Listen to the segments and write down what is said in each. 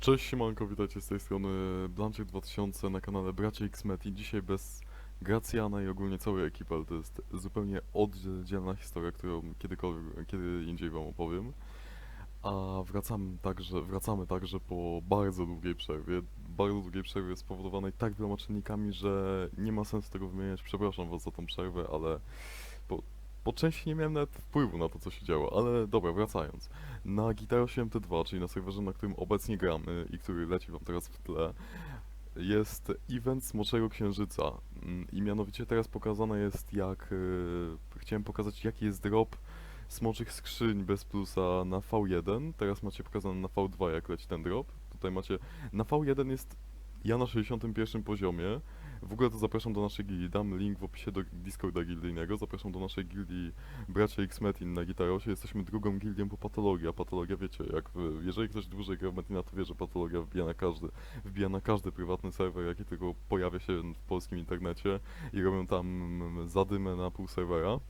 Cześć siemanko, witajcie z tej strony Blanczek 2000 na kanale Bracia Xmet i dzisiaj bez Gracjana i ogólnie całej ekipy, ale to jest zupełnie oddzielna historia, którą kiedykolwiek, kiedy indziej wam opowiem. A wracamy także, wracamy także po bardzo długiej przerwie, bardzo długiej przerwie spowodowanej tak wieloma czynnikami, że nie ma sensu tego wymieniać, przepraszam was za tą przerwę, ale po, części nie miałem nawet wpływu na to, co się działo, ale dobra, wracając. Na Gitara 7T2, czyli na serwerze, na którym obecnie gramy i który leci wam teraz w tle, jest event Smoczego Księżyca. Mm, I mianowicie teraz pokazane jest jak... y, chciałem pokazać jaki jest drop smoczych skrzyń bez plusa na V1. Teraz macie pokazane na V2 jak leci ten drop. Tutaj macie... Na V1 jest ja na 61 poziomie. W ogóle to zapraszam do naszej gildii. Dam link w opisie do Discorda gildyjnego. Zapraszam do naszej gildii Bracia X-Metin na Gitarosie. Jesteśmy drugą gildią po patologii, a patologia wiecie, jak jeżeli ktoś dłużej gra w Metina, to wie, że patologia wbija na każdy, wbija na każdy prywatny serwer, jaki tylko pojawia się w polskim internecie i robią tam zadymę na pół serwera.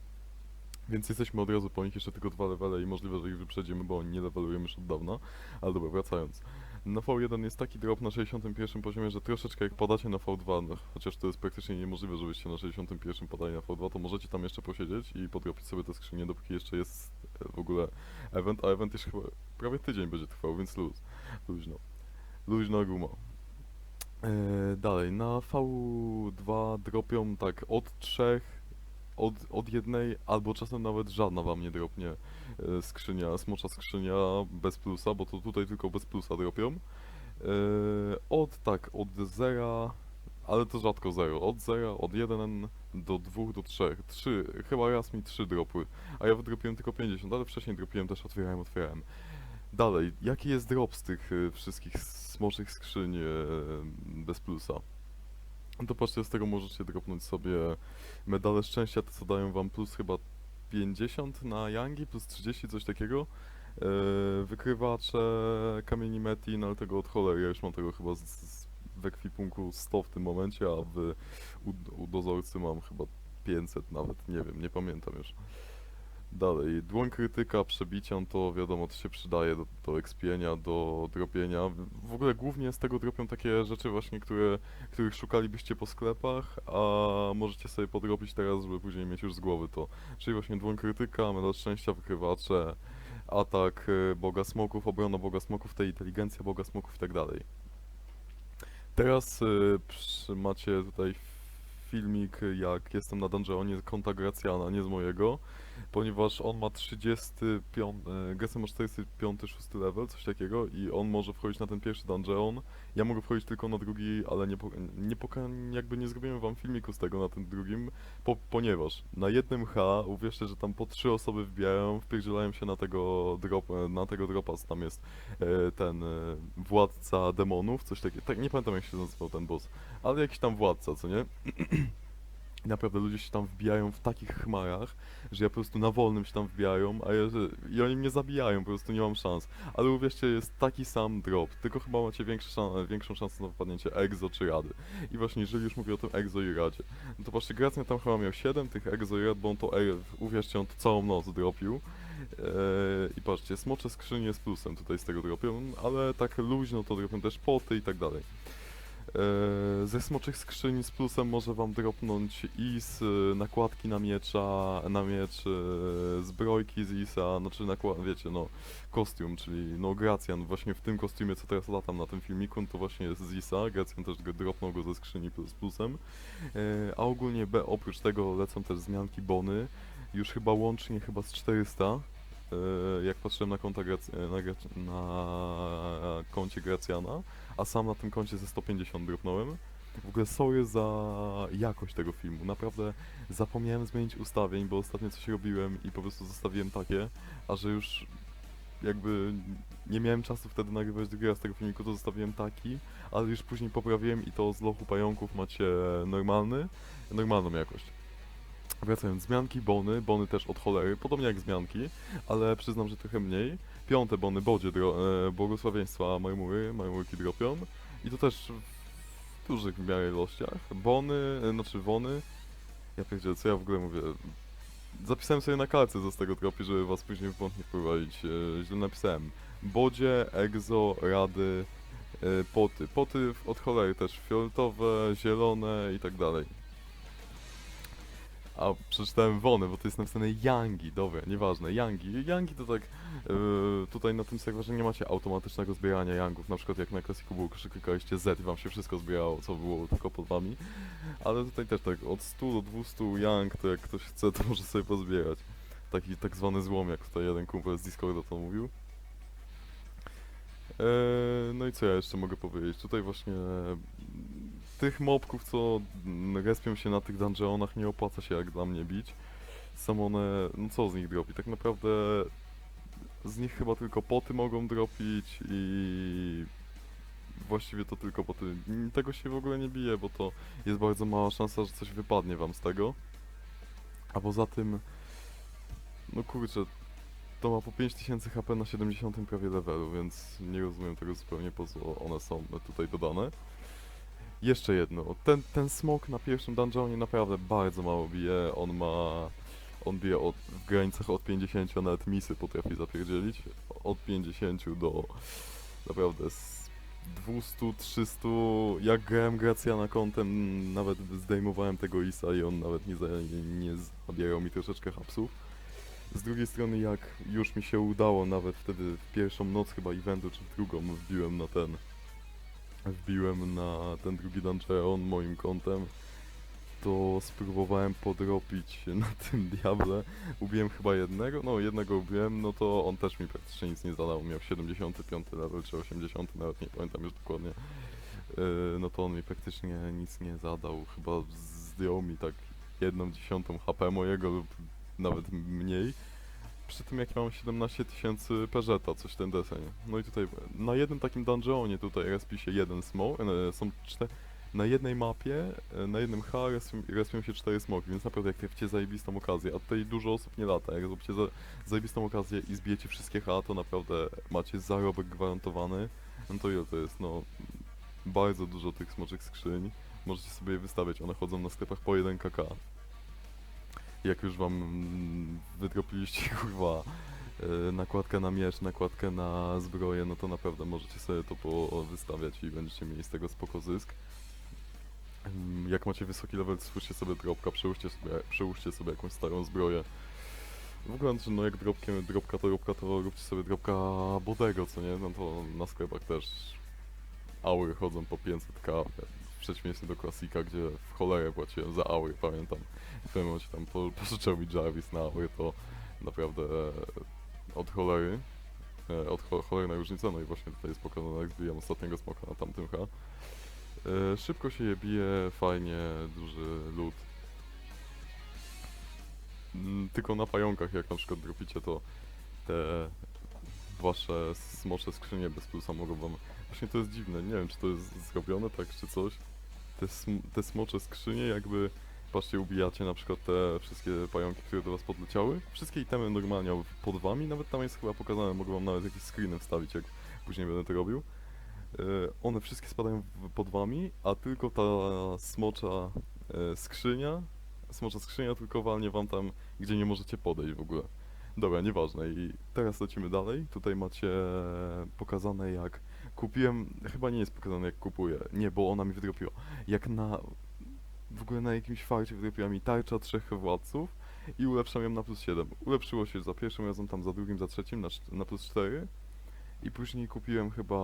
Więc jesteśmy od razu po nich, jeszcze tylko dwa levele i możliwe, że ich wyprzedzimy, bo oni nie levelujemy już od dawna. Ale dobra, wracając. Na V1 jest taki drop na 61 poziomie, że troszeczkę jak padacie na V2, no, chociaż to jest praktycznie niemożliwe, żebyście na 61 padali na V2, to możecie tam jeszcze posiedzieć i podrobić sobie te skrzynie, dopóki jeszcze jest e, w ogóle event, a event jeszcze chyba prawie tydzień będzie trwał, więc luz, luźno. Luźna guma. E, dalej, na V2 dropią tak od trzech, od, od jednej, albo czasem nawet żadna wam nie dropnie e, skrzynia, smocza skrzynia bez plusa, bo to tutaj tylko bez plusa dropią. E, od tak, od zera, ale to rzadko zero, od zera, od 1 do 2 do 3. 3, chyba raz mi 3 dropły, a ja wydropiłem tylko 50, ale wcześniej dropiłem też, otwierałem, otwierałem. Dalej, jaki jest drop z tych e, wszystkich smoczych skrzyń bez plusa? No to patrzcie, z tego możecie dropnąć sobie medale szczęścia, te co dają wam plus chyba 50 na Yangi, plus 30, coś takiego. Yy, wykrywacze, kamieni metin, ale tego od cholery, ja już mam tego chyba z, z, w ekwipunku 100 w tym momencie, a w, u, u dozorcy mam chyba 500 nawet, nie wiem, nie pamiętam już. Dalej, dłoń krytyka, przebicia, no to wiadomo, to się przydaje do, do expienia, do dropienia. W- ogóle głównie z tego dropią takie rzeczy właśnie, które, których szukalibyście po sklepach, a możecie sobie podrobić teraz, żeby później mieć już z głowy to. Czyli właśnie dłoń krytyka, medal szczęścia, wykrywacze, atak y, boga smoków, obrona boga smoków, tej inteligencja boga smoków i tak dalej. Teraz y, macie tutaj filmik, jak jestem na dungeonie konta Gracjana, nie z mojego, ponieważ on ma 35, e, Gesem ma 45, 6 level, coś takiego i on może wchodzić na ten pierwszy dungeon, ja mogę wchodzić tylko na drugi, ale nie, po, nie poka- jakby nie zrobiłem wam filmiku z tego na tym drugim, po, ponieważ na jednym H, uwierzcie, że tam po trzy osoby wbijają, wpierdzielają się na tego, drop, e, na tego dropa, co tam jest e, ten e, władca demonów, coś takiego, tak, nie pamiętam jak się nazywał ten boss, ale jakiś tam władca, co nie? I Naprawdę ludzie się tam wbijają w takich chmarach, że ja po prostu na wolnym się tam wbijają, a ja, i oni mnie zabijają, po prostu nie mam szans. Ale uwierzcie, jest taki sam drop, tylko chyba macie szan większą szansę na wypadnięcie Exo czy Rady. I właśnie, jeżeli już mówię o tym Exo i Radzie, no to patrzcie, Gracjan tam chyba miał 7 tych Exo i Rad, bo on to, e, uwierzcie, on to całą noc dropił. Eee, I patrzcie, smocze skrzynie z plusem tutaj z tego dropią, ale tak luźno to dropią też poty i tak dalej. Eee, ze smoczych skrzyni z plusem może wam dropnąć IS, y, nakładki na miecza, na miecz, y, zbrojki z ISa, znaczy nakład, wiecie, no, kostium, czyli no Gracjan, właśnie w tym kostiumie, co teraz latam na tym filmiku, no to właśnie jest z ISa, Gracjan też dropnął go ze skrzyni plus plusem, a ogólnie B, oprócz tego lecą też zmianki bony, już chyba łącznie chyba z 400, Eee, jak patrzyłem na, konta Grac- na, Grac- na koncie Gracjana, a sam na tym koncie ze 150 dropnąłem. W ogóle sorry za jakość tego filmu. Naprawdę zapomniałem zmienić ustawień, bo ostatnio coś robiłem i po prostu zostawiłem takie, a że już jakby nie miałem czasu wtedy nagrywać drugi raz tego filmiku, to zostawiłem taki, ale już później poprawiłem i to z lochu pająków macie normalny, normalną jakość. Wracając, zmianki, bony, bony też od cholery, podobnie jak zmianki, ale przyznam, że trochę mniej. Piąte bony, bodzie, dro, e, błogosławieństwa, marmury, marmurki dropią. I to też w dużych w miarę ilościach. Bony, e, znaczy wony. Ja pierdzielę, co ja w ogóle mówię. Zapisałem sobie na kartce z tego dropi, żeby was później w błąd nie wprowadzić. E, źle napisałem. Bodzie, Exo, Rady, E, Poty. Poty od cholery też fioletowe, zielone i tak dalej. A przeczytałem Wony, bo to jest napisane Yangi, dobra, nieważne, Yangi. Yangi to tak, e, tutaj na tym serwerze nie macie automatycznego zbierania Yangów, na przykład jak na klasiku było, klikaliście Z i wam się wszystko zbierało, co było tylko pod wami. Ale tutaj też tak, od 100 do 200 Yang, to jak ktoś chce, to może sobie pozbierać. Taki tak zwany złom, jak tutaj jeden kumpel z Discorda to mówił. Eee, no i co ja jeszcze mogę powiedzieć? Tutaj właśnie tych mobków, co respią się na tych dungeonach, nie opłaca się jak dla mnie bić. Są one, no co z nich dropi? Tak naprawdę z nich chyba tylko poty mogą dropić i właściwie to tylko poty. Tego się w ogóle nie bije, bo to jest bardzo mała szansa, że coś wypadnie wam z tego. A poza tym, no kurczę, to ma po 5000 HP na 70 prawie levelu, więc nie rozumiem tego zupełnie po co one są tutaj dodane. Jeszcze jedno, ten, ten smok na pierwszym dungeonie naprawdę bardzo mało bije, on ma... On bije od, w granicach od 50, a nawet misy potrafi zapierdzielić. Od 50 do naprawdę z 200, 300. Jak grałem Gracjana kątem, nawet zdejmowałem tego Isa i on nawet nie, nie zabierał mi troszeczkę hapsów. Z drugiej strony, jak już mi się udało, nawet wtedy w pierwszą noc chyba eventu, czy w drugą, wbiłem na ten. Wbiłem na ten drugi dungeon moim kątem. To spróbowałem podrobić na tym diable. Ubiłem chyba jednego, no jednego ubiłem, no to on też mi praktycznie nic nie zadał. Miał 75 level czy 80, nawet nie pamiętam już dokładnie. Yy, no to on mi praktycznie nic nie zadał. Chyba zdjął mi tak jedną dziesiątą HP mojego lub nawet mniej. Przy tym jak mam 17 tysięcy peżeta, coś ten deseń. No i tutaj na jednym takim dungeonie tutaj respi się jeden smok, e, są cztery, na jednej mapie, e, na jednym H respią, się cztery smoki, więc naprawdę jak trafcie zajebistą okazję, a tutaj dużo osób nie lata, jak zrobicie za, zajebistą okazję i zbijecie wszystkie H, to naprawdę macie zarobek gwarantowany. No to ile to jest, no bardzo dużo tych smoczych skrzyń. Możecie sobie je wystawiać, one chodzą na sklepach po 1 kk jak już wam wydropiliście kurwa e, nakładkę na miecz, nakładkę na zbroję, no to naprawdę możecie sobie to wystawiać i będziecie mieli z tego spoko zysk. Mm, Jak macie wysoki level, stwórzcie sobie dropka, przełóżcie sobie, przełóżcie sobie jakąś starą zbroję. W ogóle, że no jak dropkiem, dropka to dropka, to róbcie sobie dropka Bodego, co nie? No to na sklepach też aury chodzą po 500k, w przeciwieństwie do klasika, gdzie w cholerę płaciłem za aury, pamiętam. W pewnym momencie tam po, pożyczał mi Jarvis na aury, to naprawdę e, od cholery, e, od cho cholerna różnica, no i właśnie tutaj jest pokazane, jak zbijam ostatniego smoka na tamtym H. E, szybko się je bije, fajnie, duży lód. Mm, Tylko na pająkach, jak na przykład dropicie, to te wasze smocze skrzynie bez plusa mogą wam... Właśnie to jest dziwne, nie wiem czy to jest zrobione tak czy coś. Te, sm te smocze skrzynie jakby... Patrzcie, ubijacie na przykład te wszystkie pająki, które do was podleciały. Wszystkie itemy normalnie pod wami, nawet tam jest chyba pokazane, mogę wam nawet jakieś screeny wstawić, jak później będę to robił. E, one wszystkie spadają pod wami, a tylko ta smocza e, skrzynia, smocza skrzynia tylko walnie wam tam, gdzie nie możecie podejść w ogóle. Dobra, nieważne. I teraz lecimy dalej. Tutaj macie pokazane jak kupiłem, chyba nie jest pokazane jak kupuję, nie, bo ona mi wydropiła. Jak na, w ogóle na jakimś farcie wydropiła mi tarcza trzech władców i ulepszam ją na plus 7. Ulepszyło się za pierwszym razem, tam za drugim, za trzecim na, na plus 4 i później kupiłem chyba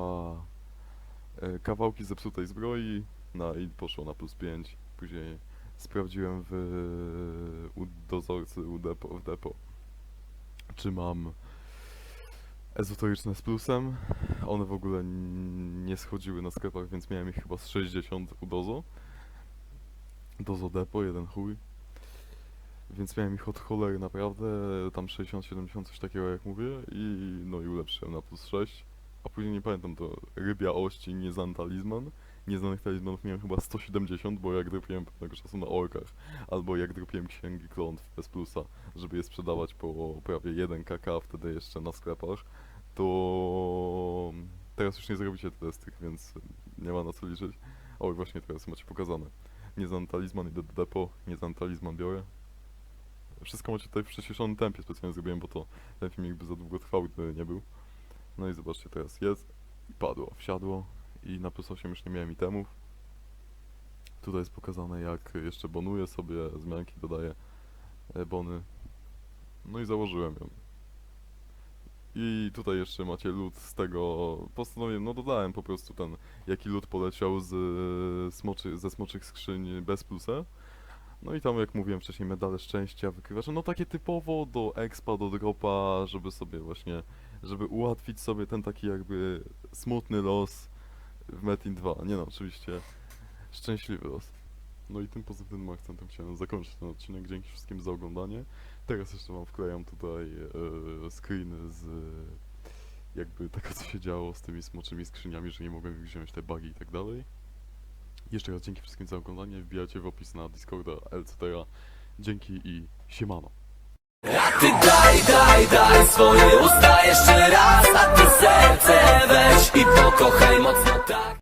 e, kawałki zepsutej zbroi no i poszło na plus 5. Później sprawdziłem w u dozorcy u depo, w depo czy mam ezoteryczne z plusem. One w ogóle nie schodziły na sklepach, więc miałem ich chyba z 60 u dozo. Dozo depo, jeden chuj. Więc miałem ich od cholery naprawdę, tam 60-70 coś takiego jak mówię i no i ulepszyłem na plus 6. A później nie pamiętam, to rybia ości, talizman. Nieznanych talizmanów miałem chyba 170, bo jak dropiłem pewnego czasu na orkach, albo jak dropiłem księgi klątw bez plusa, żeby je sprzedawać po prawie 1 kk wtedy jeszcze na sklepach, to teraz już nie zrobicie tyle z tych, więc nie ma na co liczyć. O, właśnie teraz macie pokazane. Nieznany talizman, idę do depo, nieznany talizman biorę. Wszystko macie tutaj w przyspieszonym tempie specjalnie zrobiłem, bo to ten filmik by za długo trwał, gdyby nie był. No i zobaczcie, teraz jest i padło, wsiadło i na plus 8 już nie miałem itemów. Tutaj jest pokazane jak jeszcze bonuję sobie, zmianki dodaję e, bony. No i założyłem ją. I tutaj jeszcze macie lód z tego, postanowiłem, no dodałem po prostu ten, jaki lód poleciał z e, smoczy, ze smoczych skrzyń bez plusa. No i tam jak mówiłem wcześniej, medale szczęścia, wykrywacze, no takie typowo do expa, do dropa, żeby sobie właśnie, żeby ułatwić sobie ten taki jakby smutny los w Metin 2. Nie no, oczywiście szczęśliwy los. No i tym pozytywnym akcentem chciałem zakończyć ten odcinek. Dzięki wszystkim za oglądanie. Teraz jeszcze wam wklejam tutaj e, screeny z jakby tego co się działo z tymi smoczymi skrzyniami, że nie mogłem wziąć te bugi i tak dalej. Jeszcze raz dzięki wszystkim za oglądanie. Wbijajcie w opis na Discorda, etc. Dzięki i siemano. A ty daj, daj, daj swoje usta jeszcze raz A ty serce weź i pokochaj mocno tak